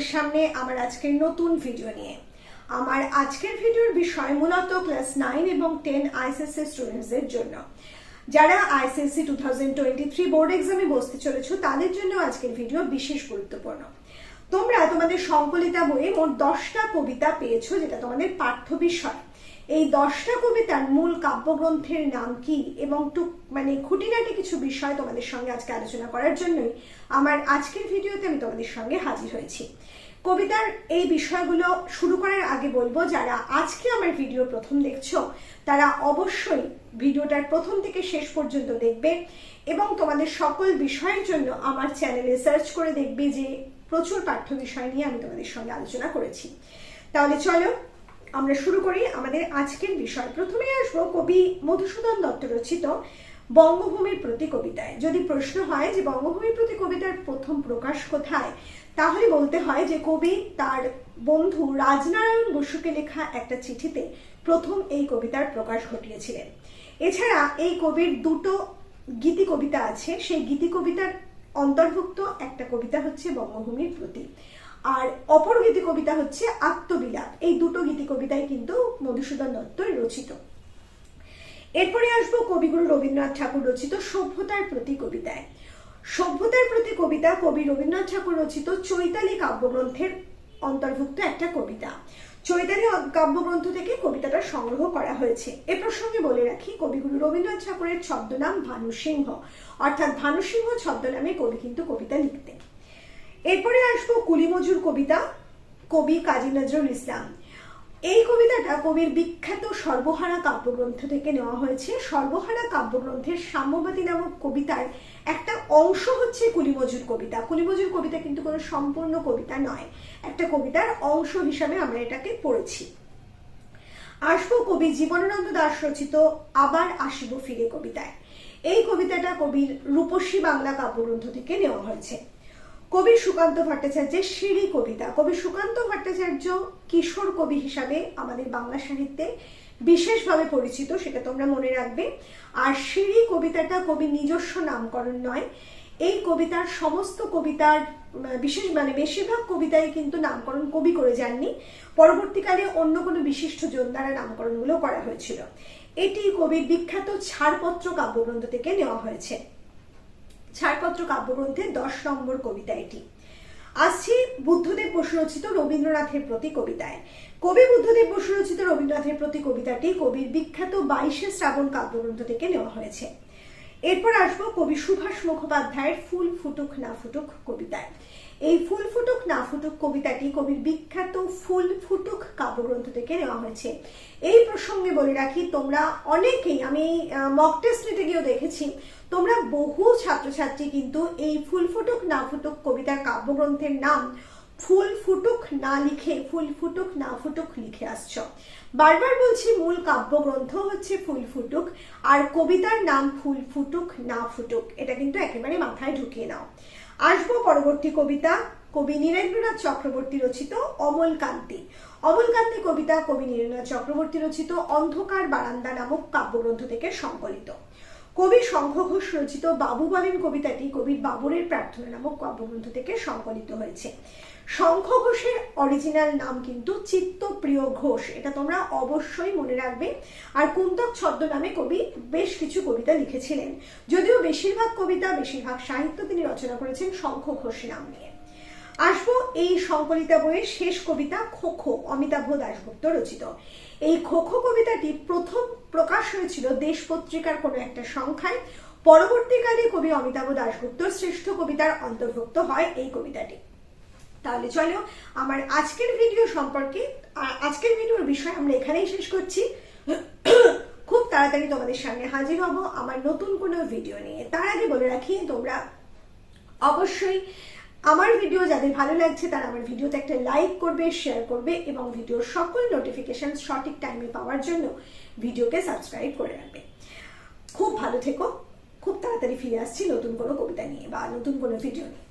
তোমাদের সামনে আমার আজকের নতুন ভিডিও নিয়ে। আমার আজকের ভিডিওর বিষয় মূলত ক্লাস নাইন এবং টেন আইসিএসসি স্টুডেন্টসদের জন্য। যারা ICSE two thousand twenty three board এক্সামে বসতে চলেছো, তাদের জন্য আজকের ভিডিও বিশেষ গুরুত্বপূর্ণ। তোমরা তোমাদের সংকলিতা বইয়ে মোট দশটা কবিতা পেয়েছ, যেটা তোমাদের পাঠ্য বিষয়। এই দশটা কবিতার মূল কাব্যগ্রন্থের নাম কি এবং টুক মানে খুঁটিনাটি কিছু বিষয় তোমাদের সঙ্গে আজকে আলোচনা করার জন্যই আমার আজকের ভিডিওতে আমি তোমাদের সঙ্গে হাজির হয়েছি। কবিতার এই বিষয়গুলো শুরু করার আগে বলব, যারা আজকে আমার ভিডিও প্রথম দেখছ, তারা অবশ্যই ভিডিওটার প্রথম থেকে শেষ পর্যন্ত দেখবে এবং তোমাদের সকল বিষয়ের জন্য আমার চ্যানেলে সার্চ করে দেখবে যে প্রচুর পাঠ্য বিষয় নিয়ে আমি তোমাদের সঙ্গে আলোচনা করেছি। তাহলে চলো, আমরা শুরু করি। আমাদের আজকের বিষয়। প্রথমে আসব কবি মধুসূদন দত্ত রচিত বঙ্গভূমির প্রতি কবিতায়। যদি প্রশ্ন হয় যে বঙ্গভূমির প্রতি কবিতার প্রথম প্রকাশ কোথায়, তাহলে বলতে হয় যে কবি তার বন্ধু রাজনারায়ণ বসুকে লেখা একটা চিঠিতে প্রথম এই কবিতার প্রকাশ ঘটিয়েছিলেন। এছাড়া এই কবির দুটো গীতি কবিতা আছে। সেই গীতি কবিতার অন্তর্ভুক্ত একটা কবিতা হচ্ছে বঙ্গভূমির প্রতি। আর অপর গীতি কবিতা হচ্ছে আত্মবিলাপ। এই দুটো গীতি কবিতাই কিন্তু মধুসূদন দত্তই রচিত। এরপরে আসব কবিগুরু রবীন্দ্রনাথ ঠাকুর রচিত সভ্যতার প্রতি কবিতায়। সভ্যতার প্রতি কবিতা, কবি রবীন্দ্রনাথ ঠাকুর রচিত চৈতালি কাব্যগ্রন্থের অন্তর্ভুক্ত একটা কবিতা। চৈতালি কাব্যগ্রন্থ থেকে কবিতাটা সংগ্রহ করা হয়েছে। এ প্রসঙ্গে বলে রাখি, কবিগুরু রবীন্দ্রনাথ ঠাকুরের ছদ্মনাম ভানু সিংহ অর্থাৎ ভানু সিংহ ছদ্মনামে কবি কিন্তু কবিতা লিখতেন। এরপরে আসব কুলিমজুর কবিতা, কবি কাজী নজরুল ইসলাম। এই কবিতাটা কবির বিখ্যাত সর্বহারা কাব্যগ্রন্থ থেকে নেওয়া হয়েছে। সর্বহারা কাব্যগ্রন্থের সাম্যবাদী নামক কবিতার একটা অংশ হচ্ছে কুলিমজুর কবিতা। কুলিমজুর কবিতা কিন্তু কোনো সম্পূর্ণ কবিতা নয়। একটা কবিতার অংশ হিসাবে আমরা এটাকে পড়েছি। আসব কবি জীবনানন্দ দাস রচিত আবার আসিব ফিরে কবিতায়। এই কবিতাটা কবির রূপসী বাংলা কাব্যগ্রন্থ থেকে নেওয়া হয়েছে। কবি সুকান্ত ভট্টাচার্যের সিঁড়ি কবিতা। কবি সুকান্ত ভট্টাচার্য কিশোর কবি হিসাবে আমাদের বাংলা সাহিত্যে বিশেষভাবে পরিচিত, সেটা তোমরা মনে রাখবে। আর সিঁড়ি কবিতাটা কবি নিজস্ব নামকরণ নয়। এই কবিতার সমস্ত কবিতার বিশেষ মানে বেশিরভাগ কবিতায় কিন্তু নামকরণ কবি করে যাননি। পরবর্তীকালে অন্য কোনো বিশিষ্ট জন দ্বারা নামকরণগুলো করা হয়েছিল। এটি কবির বিখ্যাত ছাড়পত্র কাব্যগ্রন্থ থেকে নেওয়া হয়েছে। ছাড়পত্র কাব্যগ্রন্থের দশ নম্বর কবিতা এটি। আসছি বুদ্ধদেব বসু রচিত রবীন্দ্রনাথের প্রতি কবিতায়। কবি বুদ্ধদেব বসু রচিত রবীন্দ্রনাথের প্রতি কবিতাটি কবির বিখ্যাত বাইশে শ্রাবণ কাব্যগ্রন্থ থেকে নেওয়া হয়েছে। এরপর আসব কবি সুভাষ মুখোপাধ্যায়ের ফুল ফুটুক না ফুটুক কবিতায়। এই ফুল ফুটুক না ফুটুক কবিতাটি কবির বিখ্যাত ফুল ফুটুক কাব্যগ্রন্থ থেকে নেওয়া হয়েছে। এই প্রসঙ্গে বলে রাখি, তোমরা অনেকেই, আমি মক টেস্ট নিতে গিয়েও দেখেছি, তোমরা বহু ছাত্রছাত্রী কিন্তু এই ফুল ফুটুক না ফুটুক কবিতার কাব্যগ্রন্থের নাম ফুল ফুটুক না লিখে, ফুল ফুটুক না ফুটুক লিখে আসছ। বারবার বলছি মূল কাব্যগ্রন্থ হচ্ছে ফুল ফুটুক, আর কবিতার নাম ফুল ফুটুক না ফুটুক, এটা কিন্তু একেবারে মাথায় ঢুকিয়ে নাও। আসব পরবর্তী কবিতা, কবি নীরেন্দ্রনাথ চক্রবর্তী রচিত অমল কান্তি। অমল কান্তি কবিতা, কবি নীরেন্দ্রনাথ চক্রবর্তী রচিত অন্ধকার বারান্দা নামক কাব্যগ্রন্থ থেকে সংকলিত। কবি শঙ্খ ঘোষ রচিত বাবু বলেন কবিতাটি কবির বাবুরের প্রার্থনা নামক কাব্যগ্রন্থ থেকে সংকলিত হয়েছে। শঙ্খ ঘোষের অরিজিনাল নাম কিন্তু চিত্তপ্রিয় ঘোষ, এটা তোমরা অবশ্যই মনে রাখবে। আর কুন্তক ছদ্ম নামে কবি বেশ কিছু কবিতা লিখেছিলেন। যদিও বেশিরভাগ কবিতা, বেশিরভাগ সাহিত্য তিনি রচনা করেছেন শঙ্খ ঘোষ নাম নিয়ে। আসব এই সংকলিতা বইয়ের শেষ কবিতা খোখো অমিতাভ দাশগুপ্ত রচিত। এই খোখো কবিতাটি প্রথম প্রকাশ হয়েছিল দেশ পত্রিকার কোনো একটা সংখ্যায়। পরবর্তীকালে কবি অমিতাভ দাশগুপ্ত শ্রেষ্ঠ কবিতার অন্তর্ভুক্ত হয় এই কবিতাটি। তাহলে চলো, আমার আজকের ভিডিও সম্পর্কে আজকের ভিডিওর বিষয় আমরা এখানেই শেষ করছি। খুব তাড়াতাড়ি তোমাদের সামনে হাজির হব আমার নতুন কোনো ভিডিও নিয়ে। তার আগে বলে রাখি, তোমরা অবশ্যই আমার ভিডিও যাদের ভালো লাগছে তারা আমার ভিডিওতে একটা লাইক করবে শেয়ার করবে এবং ভিডিওর সকল নোটিফিকেশান সঠিক টাইমে পাওয়ার জন্য ভিডিওকে সাবস্ক্রাইব করে রাখবে। খুব ভালো থেকো। খুব তাড়াতাড়ি ফিরে আসছি নতুন কোনো কবিতা নিয়ে বা নতুন কোনো ভিডিও নিয়ে।